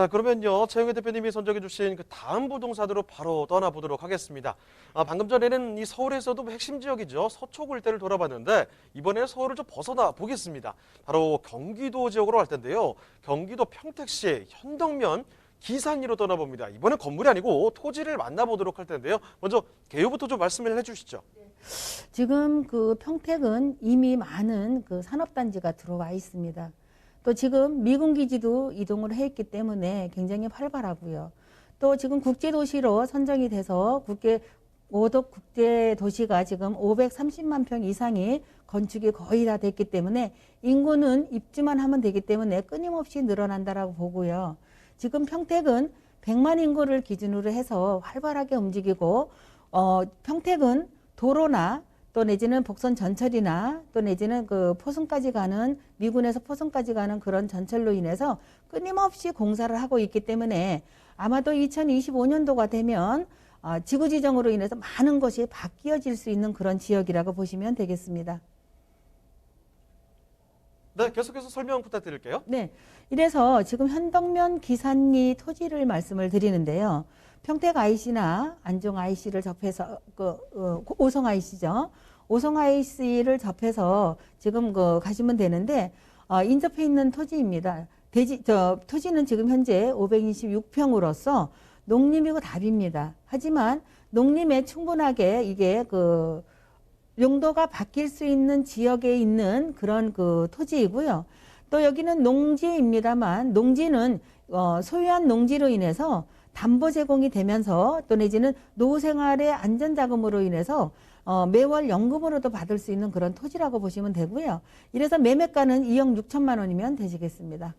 자, 그러면요. 최영희 대표님이 선정해 주신 그 다음 부동산으로 바로 떠나보도록 하겠습니다. 아, 방금 전에는 이 서울에서도 핵심 지역이죠. 서초구 일대를 돌아봤는데 이번에는 서울을 좀 벗어나 보겠습니다. 바로 경기도 지역으로 갈 텐데요. 경기도 평택시 현덕면 기산리로 떠나봅니다. 이번엔 건물이 아니고 토지를 만나보도록 할 텐데요. 먼저 개요부터 좀 말씀을 해주시죠. 지금 그 평택은 이미 많은 그 산업단지가 들어와 있습니다. 또 지금 미군 기지도 이동을 해 있기 때문에 굉장히 활발하고요. 또 지금 국제도시로 선정이 돼서 국제 오덕 국제 도시가 지금 530만 평 이상이 건축이 거의 다 됐기 때문에 인구는 입주만 하면 되기 때문에 끊임없이 늘어난다라고 보고요. 지금 평택은 100만 인구를 기준으로 해서 활발하게 움직이고 어 평택은 도로나 또 내지는 복선 전철이나 또 내지는 그 포승까지 가는 미군에서 포승까지 가는 그런 전철로 인해서 끊임없이 공사를 하고 있기 때문에 아마도 2025년도가 되면 어, 지구 지정으로 인해서 많은 것이 바뀌어질 수 있는 그런 지역이라고 보시면 되겠습니다. 네, 계속해서 설명 부탁드릴게요. 네. 이래서 지금 현덕면 기산리 토지를 말씀을 드리는데요. 평택 IC나 안종 IC를 접해서 그 어, 오성 IC죠. 오성 IC를 접해서 지금 그 가시면 되는데 어, 인접해 있는 토지입니다. 대지 저 토지는 지금 현재 526평으로서 농림이고 답입니다. 하지만 농림에 충분하게 이게 그 용도가 바뀔 수 있는 지역에 있는 그런 그 토지이고요. 또 여기는 농지입니다만 농지는 어, 소유한 농지로 인해서 담보 제공이 되면서 또 내지는 노후 생활의 안전 자금으로 인해서 어, 매월 연금으로도 받을 수 있는 그런 토지라고 보시면 되고요. 이래서 매매가는 2억 6천만 원이면 되시겠습니다.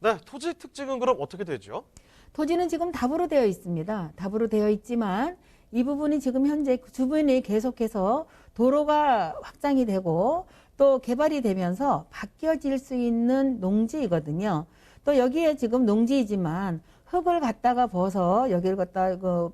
네, 토지 특징은 그럼 어떻게 되죠? 토지는 지금 답으로 되어 있습니다. 답으로 되어 있지만 이 부분이 지금 현재 주변이 계속해서 도로가 확장이 되고 또 개발이 되면서 바뀌어질 수 있는 농지이거든요. 또 여기에 지금 농지이지만 흙을 갖다가 벗어 여기를 갖다 그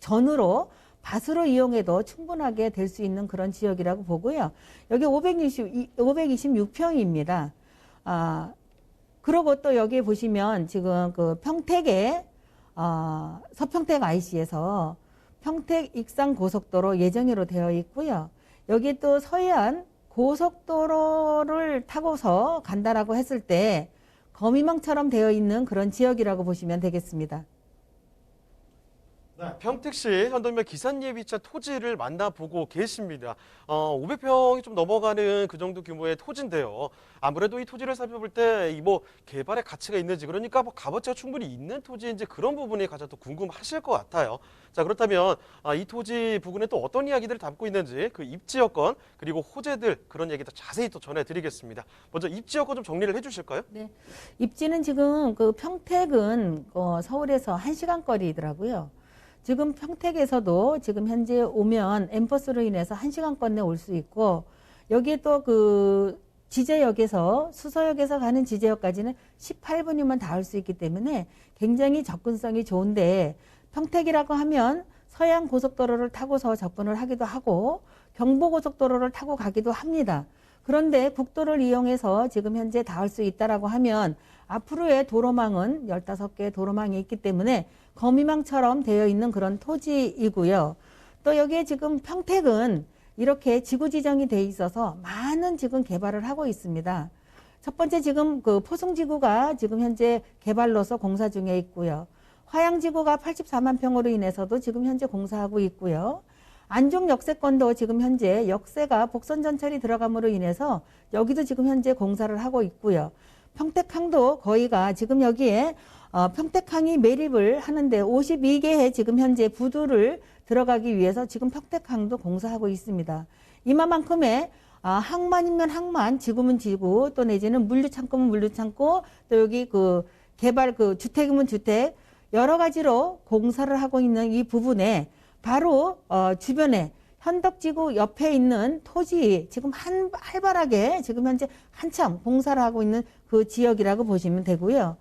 전으로 밭으로 이용해도 충분하게 될 수 있는 그런 지역이라고 보고요. 여기 520, 526평입니다. 아, 그리고 또 여기 보시면 지금 그 평택에 어, 서평택 IC에서 평택 익산 고속도로 예정으로 되어 있고요. 여기 또 서해안 고속도로를 타고서 간다라고 했을 때 거미망처럼 되어 있는 그런 지역이라고 보시면 되겠습니다. 네, 평택시 현동면 위치한 토지를 만나보고 계십니다. 어, 500평이 좀 넘어가는 그 정도 규모의 토지인데요. 아무래도 이 토지를 살펴볼 때 이 뭐 개발의 가치가 있는지 그러니까 뭐 값어치가 충분히 있는 토지인지 그런 부분이 가장 또 궁금하실 것 같아요. 자 그렇다면 아, 이 토지 부근에 또 어떤 이야기들을 담고 있는지 그 입지 여건 그리고 호재들 그런 얘기도 자세히 또 전해드리겠습니다. 먼저 입지 여건 좀 정리를 해주실까요? 네. 입지는 지금 그 평택은 어, 서울에서 1시간 거리더라고요. 지금 평택에서도 지금 현재 오면 엠버스로 인해서 1시간권 내 올 수 있고 여기에 또 그 지제역에서 수서역에서 가는 지제역까지는 18분이면 닿을 수 있기 때문에 굉장히 접근성이 좋은데 평택이라고 하면 서양 고속도로를 타고서 접근을 하기도 하고 경부고속도로를 타고 가기도 합니다. 그런데 국도를 이용해서 지금 현재 닿을 수 있다라고 하면 앞으로의 도로망은 15개의 도로망이 있기 때문에 거미망처럼 되어 있는 그런 토지이고요. 또 여기에 지금 평택은 이렇게 지구 지정이 돼 있어서 많은 지금 개발을 하고 있습니다. 첫 번째 지금 그 포승지구가 지금 현재 개발로서 공사 중에 있고요. 화양지구가 84만 평으로 인해서도 지금 현재 공사하고 있고요. 안종 역세권도 지금 현재 역세가 복선 전철이 들어감으로 인해서 여기도 지금 현재 공사를 하고 있고요. 평택항도 거의가 지금 여기에 어, 평택항이 매립을 하는데 52개의 지금 현재 부두를 들어가기 위해서 지금 평택항도 공사하고 있습니다. 이마만큼의 아, 항만이면 항만, 지구면 지구, 또 내지는 물류창고면 물류창고, 또 여기 그 개발 그 주택이면 주택 여러 가지로 공사를 하고 있는 이 부분에 바로 어, 주변에 현덕지구 옆에 있는 토지 지금 한 활발하게 지금 현재 한참 공사를 하고 있는 그 지역이라고 보시면 되고요.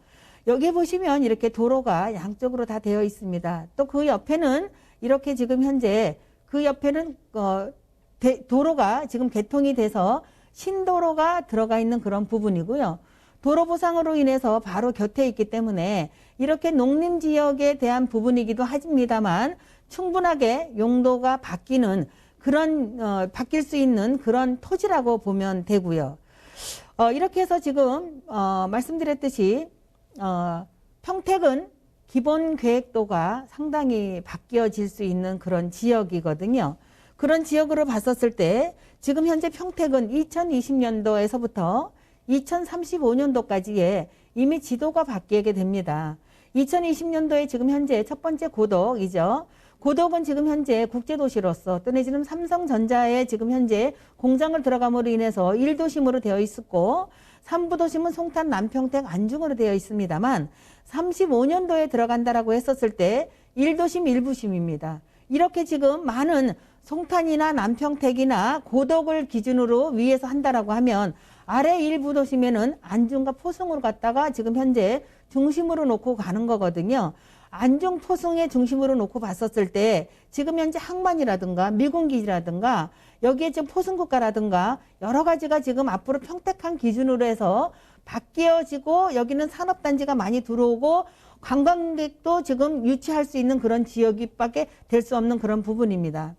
여기 보시면 이렇게 도로가 양쪽으로 다 되어 있습니다. 또 그 옆에는 이렇게 지금 현재 그 옆에는 어, 대, 도로가 지금 개통이 돼서 신도로가 들어가 있는 그런 부분이고요. 도로 보상으로 인해서 바로 곁에 있기 때문에 이렇게 농림 지역에 대한 부분이기도 합니다만 충분하게 용도가 바뀌는 그런 어, 바뀔 수 있는 그런 토지라고 보면 되고요. 어, 이렇게 해서 지금 어, 말씀드렸듯이 어, 평택은 기본 계획도가 상당히 바뀌어질 수 있는 그런 지역이거든요. 그런 지역으로 봤었을 때 지금 현재 평택은 2020년도에서부터 2035년도까지의 이미 지도가 바뀌게 됩니다. 2020년도에 지금 현재 첫 번째 고덕이죠. 고덕은 지금 현재 국제도시로서 또 내지는 삼성전자에 지금 현재 공장을 들어감으로 인해서 1도심으로 되어 있었고 3부도심은 송탄, 남평택, 안중으로 되어 있습니다만 35년도에 들어간다라고 했었을 때 1도심, 1부심입니다. 이렇게 지금 많은 송탄이나 남평택이나 고덕을 기준으로 위에서 한다라고 하면 아래 일부 도심에는 안중과 포승으로 갔다가 지금 현재 중심으로 놓고 가는 거거든요. 안중 포승의 중심으로 놓고 봤었을 때 지금 현재 항만이라든가 미군기지라든가 여기에 지금 포승국가라든가 여러 가지가 지금 앞으로 평택한 기준으로 해서 바뀌어지고 여기는 산업단지가 많이 들어오고 관광객도 지금 유치할 수 있는 그런 지역밖에 될 수 없는 그런 부분입니다.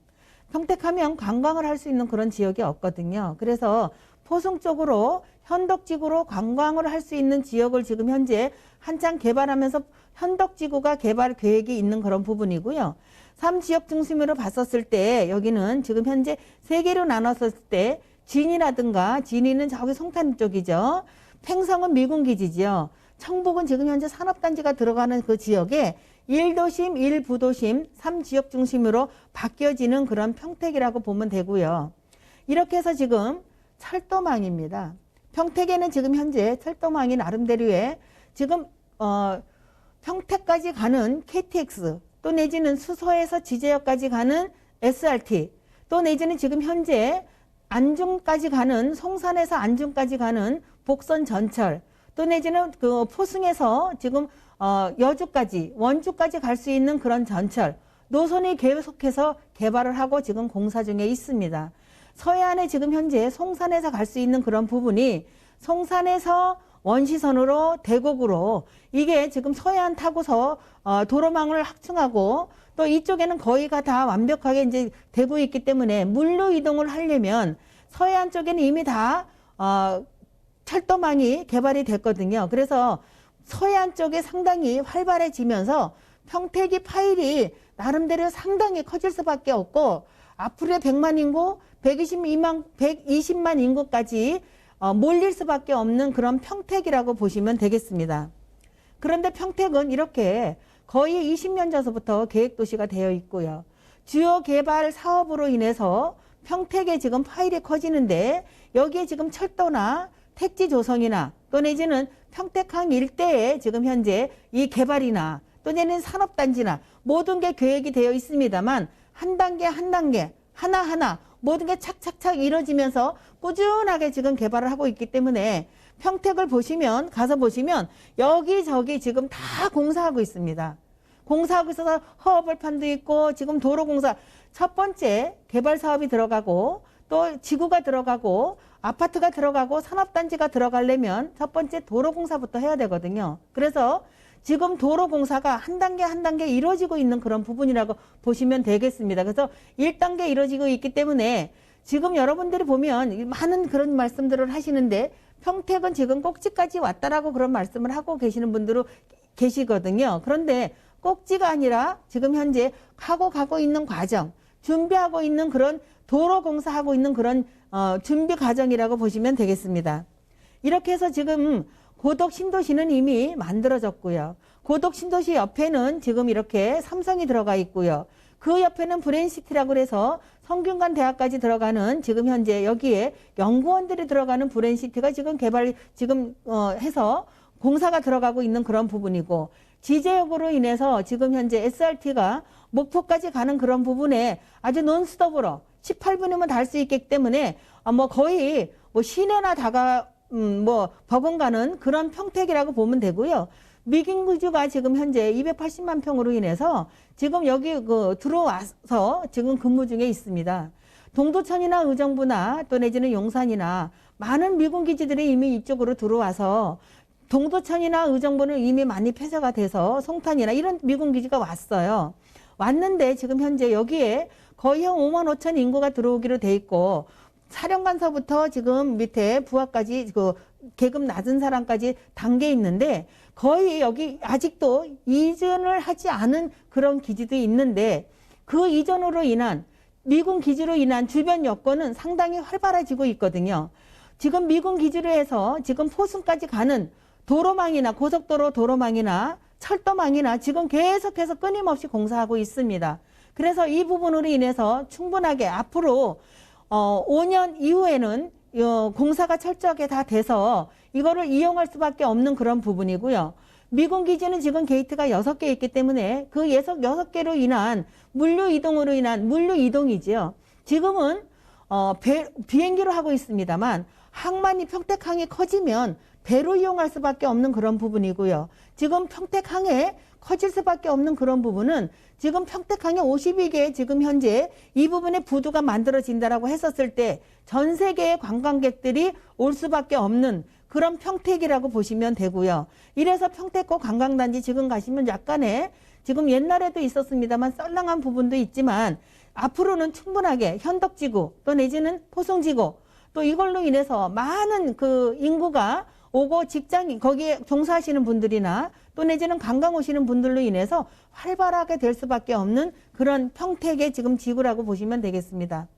평택하면 관광을 할 수 있는 그런 지역이 없거든요. 그래서 포승 쪽으로 현덕지구로 관광을 할 수 있는 지역을 지금 현재 한창 개발하면서 현덕지구가 개발 계획이 있는 그런 부분이고요. 3지역 중심으로 봤었을 때 여기는 지금 현재 세 개로 나눴을 때 진이라든가 진이는 저기 송탄 쪽이죠. 팽성은 미군기지지요. 청북은 지금 현재 산업단지가 들어가는 그 지역에 1도심, 1부도심, 3지역 중심으로 바뀌어지는 그런 평택이라고 보면 되고요. 이렇게 해서 지금 철도망입니다. 평택에는 지금 현재 철도망이 나름대로의 지금 어 평택까지 가는 KTX 또 내지는 수서에서 지제역까지 가는 SRT 또 내지는 지금 현재 안중까지 가는 송산에서 안중까지 가는 복선 전철 또 내지는 그 포승에서 지금 어 여주까지 원주까지 갈 수 있는 그런 전철 노선이 계속해서 개발을 하고 지금 공사 중에 있습니다. 서해안에 지금 현재 송산에서 갈 수 있는 그런 부분이 송산에서 원시선으로 대곡으로 이게 지금 서해안 타고서 어, 도로망을 확충하고 또 이쪽에는 거의가 다 완벽하게 이제 되고 있기 때문에 물로 이동을 하려면 서해안 쪽에는 이미 다 어, 철도망이 개발이 됐거든요. 그래서 서해안 쪽에 상당히 활발해지면서 평택이 파일이 나름대로 상당히 커질 수밖에 없고 앞으로의 100만 인구, 122만, 120만 인구까지 어, 몰릴 수밖에 없는 그런 평택이라고 보시면 되겠습니다. 그런데 평택은 이렇게 거의 20년 전서부터 계획도시가 되어 있고요. 주요 개발 사업으로 인해서 평택에 지금 파일이 커지는데 여기에 지금 철도나 택지 조성이나 또 내지는 평택항 일대에 지금 현재 이 개발이나 또 내는 산업단지나 모든 게 계획이 되어 있습니다만 한 단계 한 단계 하나하나 모든 게 착착착 이뤄지면서 꾸준하게 지금 개발을 하고 있기 때문에 평택을 보시면 가서 보시면 여기저기 지금 다 공사하고 있습니다. 공사하고 있어서 허허벌판도 있고 지금 도로 공사 첫 번째 개발 사업이 들어가고 또 지구가 들어가고 아파트가 들어가고 산업단지가 들어가려면 첫 번째 도로 공사부터 해야 되거든요. 그래서 지금 도로공사가 한 단계 한 단계 이루어지고 있는 그런 부분이라고 보시면 되겠습니다. 그래서 1단계 이루어지고 있기 때문에 지금 여러분들이 보면 많은 그런 말씀들을 하시는데 평택은 지금 꼭지까지 왔다라고 그런 말씀을 하고 계시는 분들도 계시거든요. 그런데 꼭지가 아니라 지금 현재 하고 가고 있는 과정, 준비하고 있는 그런 도로 공사하고 있는 그런 어, 준비 과정이라고 보시면 되겠습니다. 이렇게 해서 지금 고덕 신도시는 이미 만들어졌고요. 고덕 신도시 옆에는 지금 이렇게 삼성이 들어가 있고요. 그 옆에는 브랜시티라고 해서 성균관 대학까지 들어가는 지금 현재 여기에 연구원들이 들어가는 브랜시티가 지금 개발 지금 어 해서 공사가 들어가고 있는 그런 부분이고 지제역으로 인해서 지금 현재 SRT가 목포까지 가는 그런 부분에 아주 논스톱으로 18분이면 달 수 있기 때문에 아, 뭐 거의 뭐 시내나 다가 음, 뭐 버금가는 그런 평택이라고 보면 되고요. 미긴구주가 지금 현재 280만 평으로 인해서 지금 여기 그 들어와서 지금 근무 중에 있습니다. 동두천이나 의정부나 또 내지는 용산이나 많은 미군 기지들이 이미 이쪽으로 들어와서 동두천이나 의정부는 이미 많이 폐쇄가 돼서 송탄이나 이런 미군 기지가 왔어요. 왔는데 지금 현재 여기에 거의 한 5만 5천 인구가 들어오기로 돼 있고 사령관서부터 지금 밑에 부하까지 그 계급 낮은 사람까지 단계 있는데 거의 여기 아직도 이전을 하지 않은 그런 기지도 있는데 그 이전으로 인한 미군 기지로 인한 주변 여건은 상당히 활발해지고 있거든요. 지금 미군 기지로 해서 지금 포순까지 가는 도로망이나 고속도로 도로망이나 철도망이나 지금 계속해서 끊임없이 공사하고 있습니다. 그래서 이 부분으로 인해서 충분하게 앞으로 어 5년 이후에는 어, 공사가 철저하게 다 돼서 이거를 이용할 수밖에 없는 그런 부분이고요. 미군 기지는 지금 게이트가 여섯 개 있기 때문에 그 여섯 여섯 개로 인한 물류 이동으로 인한 물류 이동이지요. 지금은 어, 배, 비행기로 하고 있습니다만 항만이 평택항이 커지면 배로 이용할 수밖에 없는 그런 부분이고요. 지금 평택항에 커질 수밖에 없는 그런 부분은 지금 평택항에 52개 지금 현재 이 부분에 부두가 만들어진다라고 했었을 때 전 세계의 관광객들이 올 수밖에 없는 그런 평택이라고 보시면 되고요. 이래서 평택고 관광단지 지금 가시면 약간의 지금 옛날에도 있었습니다만 썰렁한 부분도 있지만 앞으로는 충분하게 현덕지구 또 내지는 포송지구 또 이걸로 인해서 많은 그 인구가 오고 직장인 거기에 종사하시는 분들이나 또 내지는 관광 오시는 분들로 인해서 활발하게 될 수밖에 없는 그런 평택의 지금 지구라고 보시면 되겠습니다.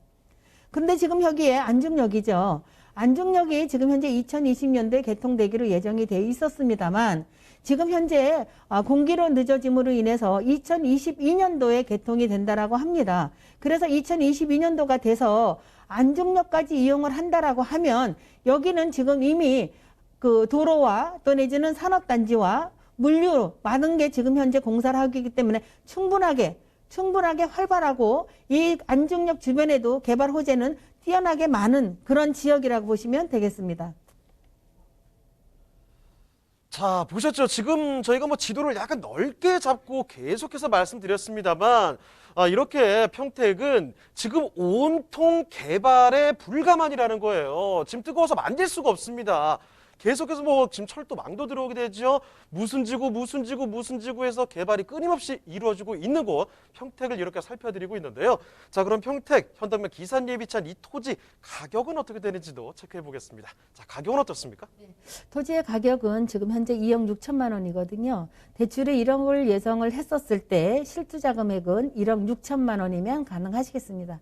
근데 지금 여기에 안중역이죠. 안중역이 지금 현재 2020년도에 개통되기로 예정이 돼 있었습니다만 지금 현재 아, 공기로 늦어짐으로 인해서 2022년도에 개통이 된다라고 합니다. 그래서 2022년도가 돼서 안중역까지 이용을 한다라고 하면 여기는 지금 이미 그 도로와 또 내지는 산업단지와 물류 많은 게 지금 현재 공사를 하기 때문에 충분하게 충분하게 활발하고 이 안중역 주변에도 개발 호재는 뛰어나게 많은 그런 지역이라고 보시면 되겠습니다. 자, 보셨죠? 지금 저희가 뭐 지도를 약간 넓게 잡고 계속해서 말씀드렸습니다만, 아, 이렇게 평택은 지금 온통 개발에 불가만이라는 거예요. 지금 뜨거워서 만질 수가 없습니다. 계속해서 뭐 지금 철도 망도 들어오게 되죠. 무슨 지구, 무슨 지구, 무슨 지구에서 개발이 끊임없이 이루어지고 있는 곳 평택을 이렇게 살펴드리고 있는데요. 자, 그럼 평택 현덕면 기산 예비찬 이 토지 가격은 어떻게 되는지도 체크해 보겠습니다. 자, 가격은 어떻습니까? 토지의 가격은 지금 현재 2억 6천만 원이거든요. 대출에 1억을 예정을 했었을 때 실투 자 금액은 1억 6천만 원이면 가능하시겠습니다.